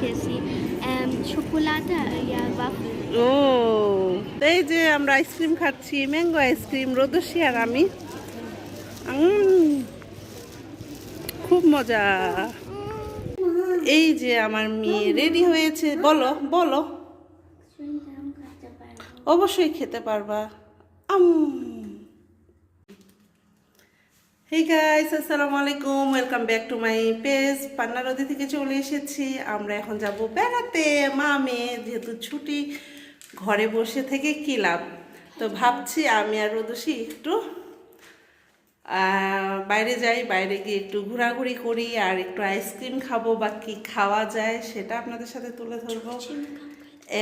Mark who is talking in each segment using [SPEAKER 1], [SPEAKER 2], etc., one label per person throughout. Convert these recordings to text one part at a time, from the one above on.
[SPEAKER 1] খেয়েছি।
[SPEAKER 2] ও এই যে আমরা আইসক্রিম খাচ্ছি ম্যাঙ্গো আইসক্রিম রোদসি আর আমি। খুব মজা। এই যে আমার মেয়ে রেডি হয়েছে। বলো বলো। অবশ্যই খেতে পারবা। আম। হে গাইস আসসালামু আলাইকুম welcome back to my page Panna নদী থেকে চলে এসেছি। আমরা এখন যাব বেড়াতে। মা, মেয়ে, যেহেতু ছুটি, ঘরে বসে থেকে কি লাভ? তো ভাবছি আমি আর রোদসি একটু বাইরে যাই, বাইরে গিয়ে একটু ঘোরাঘুরি করি আর একটু আইসক্রিম খাব বা কি খাওয়া যায় সেটা আপনাদের সাথে তুলে ধরবো।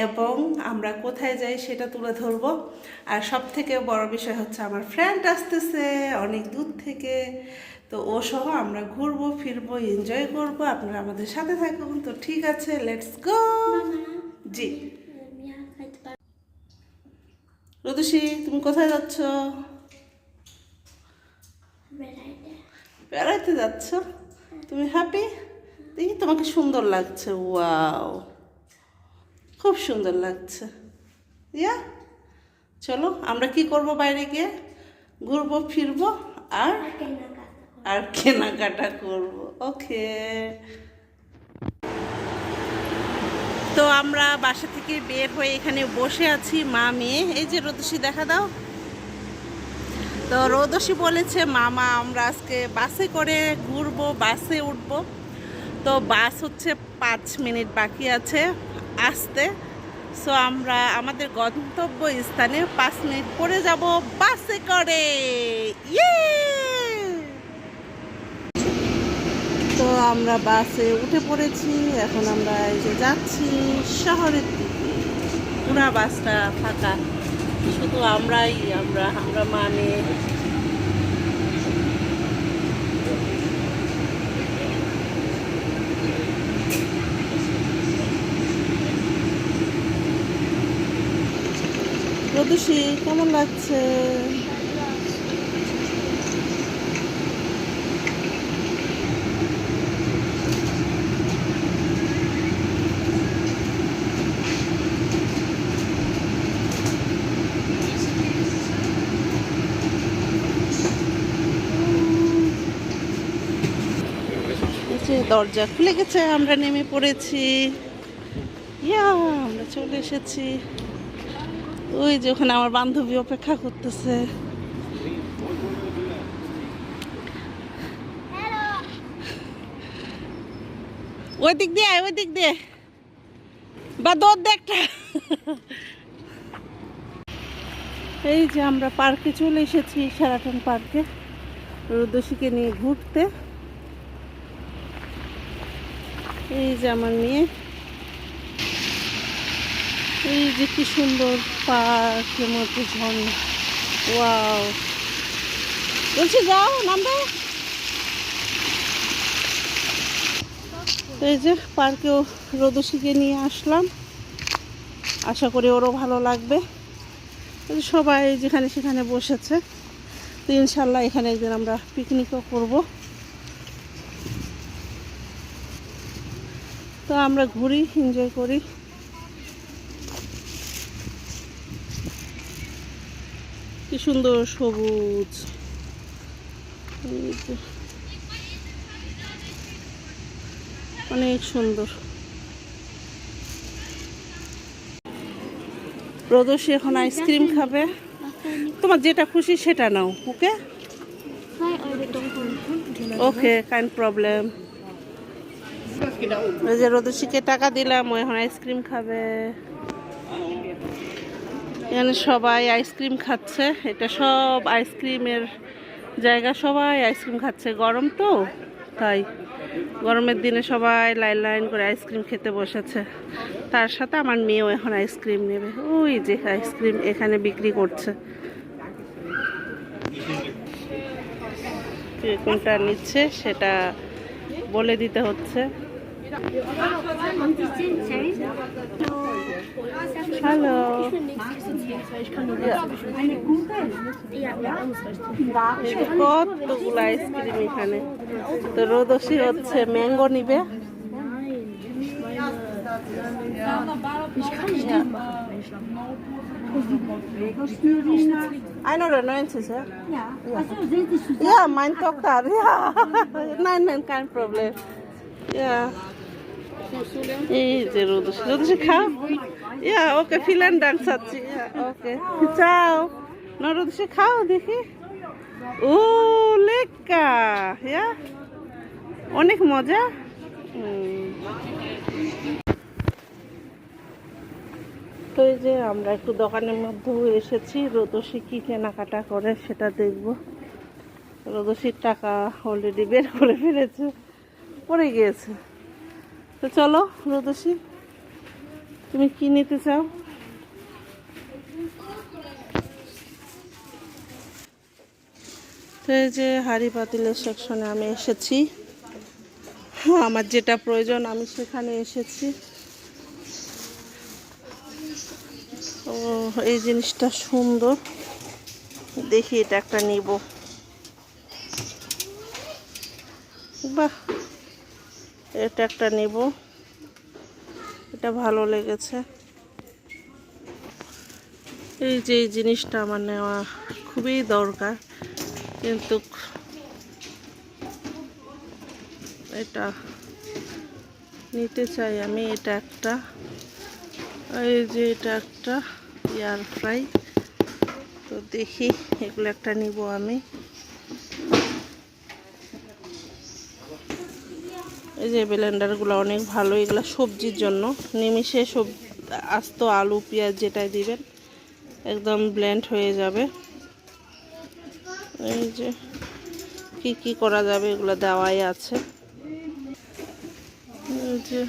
[SPEAKER 2] এবং আমরা কোথায় যাই সেটা তুলে ধরবো। আর সব থেকে বড় বিষয় হচ্ছে আমার ফ্রেন্ড আসতেছে অনেক দূর থেকে। তো ও সহ আমরা ঘুরবো ফিরবো এনজয় করব। আপনারা আমাদের সাথে থাকুন। তো ঠিক আছে লেটস গো জি। রুদুষি তুমি কোথায় যাচ্ছ. বেড়াইতে। যাচ্ছ? তুমি হ্যাপি দেখি তোমাকে সুন্দর লাগছে ওয়াও খুব সুন্দর লাগছে। ইয়া চলো আমরা কি করব বাইরে গিয়ে? ঘুরবো ফিরবো আর আর কেনাকাটা। করব। ওকে। তো আমরা বাসা থেকে বের হয়ে এখানে বসে আছি মা মেয়ে। এই যে রোদসি দেখা দাও। তো রোদসি বলেছে মামা আমরা আজকে বাসে করে ঘুরবো বাসে উঠবো। তো বাস হচ্ছে পাঁচ মিনিট বাকি আছে। আসতে। সো আমরা আমাদের গন্তব্য স্থানে পাঁচ মিনিট পরে যাব বাসে করে। ইয়ে তো আমরা বাসে উঠে পড়েছি। এখন আমরা এই যে যাচ্ছি শহরের দিকে। পুরা বাসটা ফাঁকা। শুধু আমরাই, আমরা আমরা মানে প্রদূষী কেমন লাগছে? দরজা খুলে গেছে আমরা নেমে পড়েছি। ইয়া আমরা চলে এসেছি। ওই যে ওখানে আমার বান্ধবী অপেক্ষা করতেছে। ওই দিক দিয়ে, ওই দিক দিয়ে। বা দৌড় দে একটা। এই যে আমরা পার্কে চলে এসেছি সেরাটন পার্কে রুদসীকে নিয়ে ঘুরতে। এই যে আমার মেয়ে। এই যে কি সুন্দর পার্কের মধ্যে ঝর্ণা। ওয়াও। বলছি, যাও, নামবে? তো এই যে পার্কেও রোদসীকে নিয়ে আসলাম। আশা করি ওরও ভালো লাগবে। সবাই যেখানে সেখানে বসেছে। তো ইনশাল্লাহ এখানে একদিন আমরা পিকনিকও করব। তো আমরা ঘুরি, এনজয় করি। কি সুন্দর সবুজ। অনেক সুন্দর। প্রদর্শী এখন আইসক্রিম খাবে। তোমার যেটা খুশি সেটা নাও, okay?
[SPEAKER 1] 2 Euro dunkel.
[SPEAKER 2] Okay, kind problem. যে টাকা দিলাম, ও এখন আইসক্রিম খাবে। এখানে সবাই আইসক্রিম খাচ্ছে। এটা সব আইসক্রিমের জায়গা, সবাই আইসক্রিম খাচ্ছে। গরম তো, তাই গরমের দিনে সবাই লাইন লাইন করে আইসক্রিম খেতে বসেছে। তার সাথে আমার মেয়েও এখন আইসক্রিম নেবে। ওই যে আইসক্রিম এখানে বিক্রি করছে। কোনটা নিচ্ছে সেটা বলে দিতে হচ্ছে। হ্যালো কতগুলো আইসক্রিম এখানে তো রোদসি হচ্ছে ম্যাঙ্গো নিবে
[SPEAKER 1] Ich kann nicht dicht machen, wenn ich noch.
[SPEAKER 2] I know Renoyances, yeah?
[SPEAKER 1] Ja. Achso, sind Sie zusammen?
[SPEAKER 2] Yeah, mein Tochter, ja. nein, nein, kein Problem. Ja. এই যে রোদস রোদস খাও ইয়া ওকে ফিলেন ডান্স আছে ওকে চাও না রোদসে খাও, দেখি। ও লেক্কা ইয়া অনেক মজা। তো এই যে আমরা একটু দোকানের মধ্যেও এসেছি রোদসি কি কেনাকাটা করে সেটা দেখব। রোদসির টাকা অলরেডি বের করে ফেলেছে, পড়ে গিয়েছে। তো চলো রোদসি তুমি কি নিতে চাও? তো এই যে হাড়ি পাতিলের সেকশনে আমি এসেছি। হ্যাঁ, আমার যেটা প্রয়োজন আমি সেখানে এসেছি। ও এই জিনিসটা সুন্দর। দেখি এটা একটা নিব। বাহ এটা একটা নেব। এটা ভালো লেগেছে। এই যে এই জিনিসটা আমার নেওয়া খুবই দরকার, কিন্তু এটা নিতে চাই আমি, এটা একটা। এই যে এটা একটা এয়ার ফ্রাই তো দেখি, এগুলো একটা নিব আমি। এই যে ব্লেন্ডারগুলো অনেক ভালো, এগুলো সবজির জন্য। নিমিষে সব আস্ত আলু, পেঁয়াজ যেটাই দিবেন, একদম ব্লেন্ড হয়ে যাবে। এই যে কি কি করা যাবে এগুলো দেওয়াই আছে। যে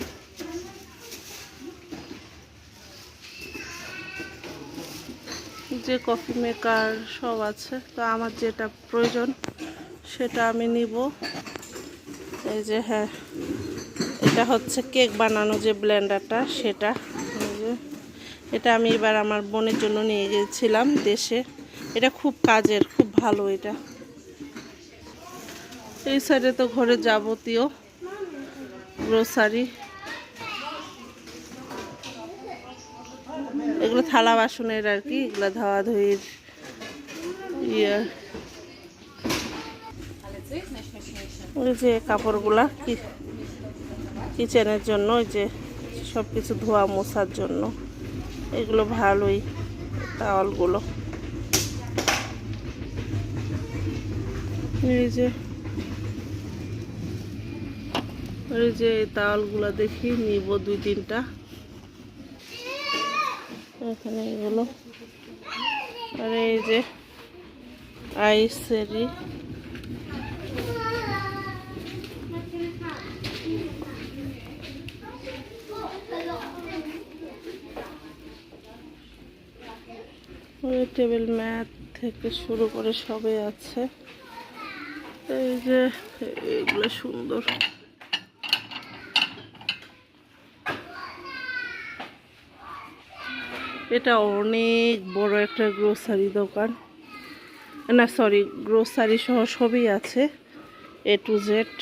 [SPEAKER 2] যে কফি মেকার সব আছে। তো আমার যেটা প্রয়োজন, সেটা আমি নিব। এই যে হ্যাঁ এটা হচ্ছে কেক বানানো যে ব্লেন্ডারটা, সেটা। এটা আমি এবার আমার বোনের জন্য নিয়ে গিয়েছিলাম দেশে। এটা খুব কাজের, খুব ভালো এটা। এই সাইডে তো ঘরে যাবতীয় গ্রোসারি এগুলো থালা বাসনের আর কি, এগুলো ধোয়া ধুইর ইয়ে। ওই যে কাপড়গুলা কিচেনের জন্য, ওই যে সব কিছু ধোয়া মোছার জন্য। এগুলো ভালোই, টাওয়ালগুলো। এই যে এই যে তাওয়ালগুলো দেখি, নিব দুই তিনটা। এখানে এগুলো। আর এই যে আইসেরি। টেবিল ম্যাট থেকে শুরু করে সবে আছে। এই যে, এইগুলো সুন্দর। এটা অনেক বড় একটা গ্রোসারি দোকান। না সরি গ্রোসারি সহ সবই আছে এ টু জেড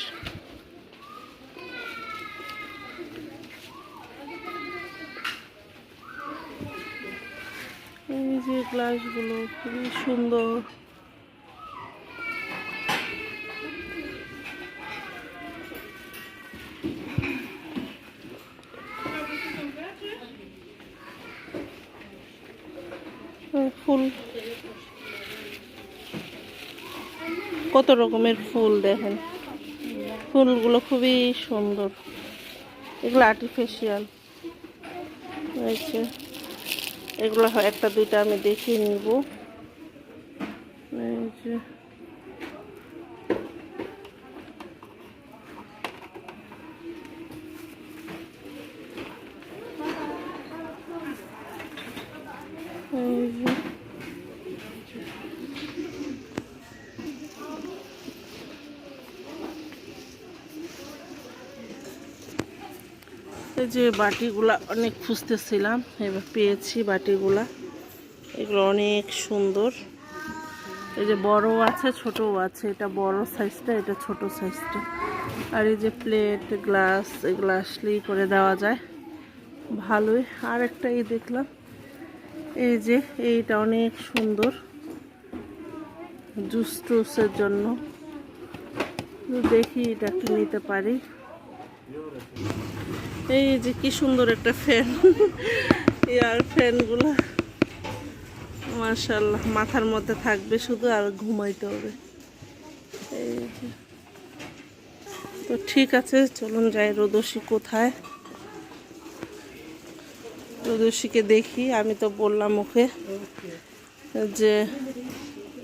[SPEAKER 2] এই যে গ্লাসগুলো খুবই সুন্দর। ফুল। কত রকমের ফুল দেখেন। ফুলগুলো খুবই সুন্দর। এগুলো আর্টিফিশিয়াল রয়েছে এগুলো একটা দুইটা আমি দেখিয়ে নিব। এই যে এই যে যে বাটিগুলা অনেক খুঁজতেছিলাম, এবার পেয়েছি বাটিগুলা। এগুলো অনেক সুন্দর। এই যে বড় আছে, ছোটও আছে। এটা বড় সাইজটা, এটা ছোট সাইজটা। আর এই যে প্লেট, গ্লাস, এগুলো আসলেই করে দেওয়া যায়। ভালোই। আর একটা এই দেখলাম, এই যে এইটা অনেক সুন্দর। জুস টুসের জন্য। দেখি এটা কি নিতে পারি। এই যে কি সুন্দর একটা ফ্যান এয়ার ফ্যানগুলো মার্শাল্লাহ মাথার মধ্যে থাকবে শুধু আর ঘুমাইতে হবে। এই তো ঠিক আছে, চলুন যাই রোদসী কোথায়। রোদসীকে দেখি, আমি তো বললাম ওকে যে,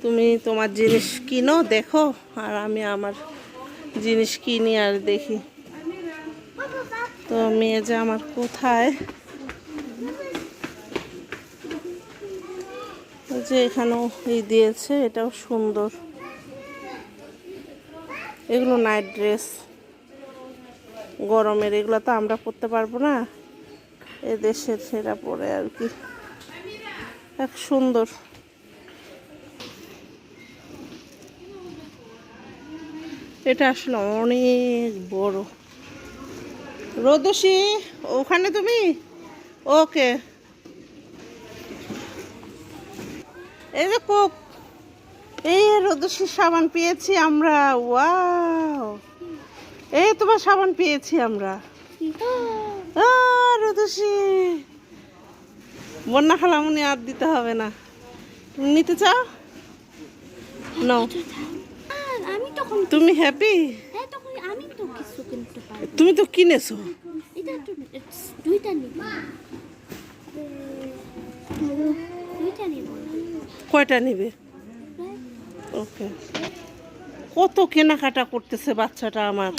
[SPEAKER 2] তুমি তোমার জিনিস কিনো, দেখো, আর আমি আমার জিনিস কিনি আর দেখি। তো মেয়ে যে আমার কোথায়? যে এখানেও এই দিয়েছে, এটাও সুন্দর। এগুলো নাইট ড্রেস গরমের, এগুলো তো আমরা পরতে পারব না। এ দেশের সেরা পরে আর কি। এক সুন্দর। এটা আসলে অনেক বড়। রোদসী ওখানে তুমি? ওকে। এই যে কোক এই রোদসীর সাবান পেয়েছি আমরা ওয়াও। এই তোমার সাবান পেয়েছি আমরা। রোদসী বন্যা খালামুনি আর দিতে হবে না। তুমি নিতে চাও? তুমি হ্যাপি
[SPEAKER 1] হ্যাঁ তখন আমি তো কিছু কিনতে পারব
[SPEAKER 2] তুমি তো কিনেছো।
[SPEAKER 1] দুইটা নিব।
[SPEAKER 2] কয়টা নিবে? ওকে। কত কেনাকাটা করতেছে বাচ্চাটা আমার।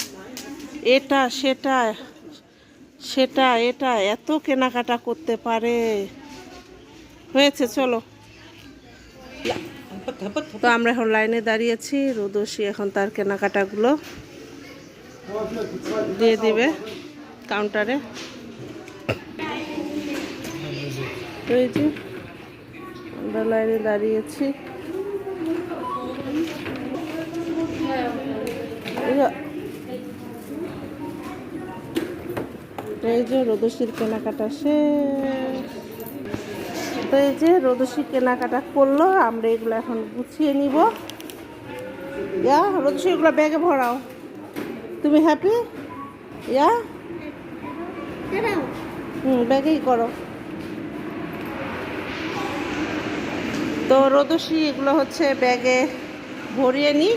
[SPEAKER 2] এটা সেটা সেটা এটা এত কেনাকাটা করতে পারে। হয়েছে চলো। তো আমরা এখন লাইনে দাঁড়িয়েছি। রোদসী এখন তার কেনাকাটাগুলো দিয়ে দিবে কাউন্টারে আমরা লাইনে দাঁড়িয়েছি। এই যে- এই কেনাকাটা শেষ। তো এই যে রোদসী কেনাকাটা করল, আমরা এগুলো এখন গুছিয়ে নিব। ইয়া রোদসী এগুলো ব্যাগে ভরাও। তুমি হ্যাপি ইয়া হুম, ব্যাগেই করো। তো রোদসী এগুলো হচ্ছে ব্যাগে ভরিয়ে নিই।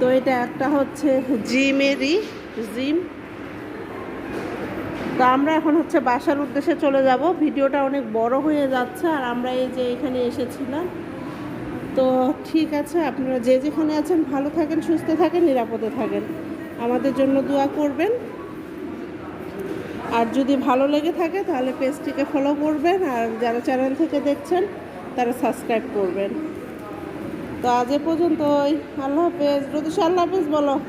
[SPEAKER 2] তো এটা একটা হচ্ছে জিমেরই, জিম। তো আমরা এখন হচ্ছে বাসার উদ্দেশ্যে চলে যাব। ভিডিওটা অনেক বড় হয়ে যাচ্ছে আর আমরা এই যে এখানে এসেছিলাম তো ঠিক আছে, আপনারা যে যেখানে আছেন ভালো থাকেন, সুস্থ থাকেন, নিরাপদে থাকেন। আমাদের জন্য দোয়া করবেন। আর যদি ভালো লেগে থাকে, তাহলে পেজটিকে ফলো করবেন। আর যারা চ্যানেল থেকে দেখছেন, তারা সাবস্ক্রাইব করবেন। তো আজ এ পর্যন্তই। আল্লাহ হাফেজ। রোদিস আল্লাহ হাফেজ বলো।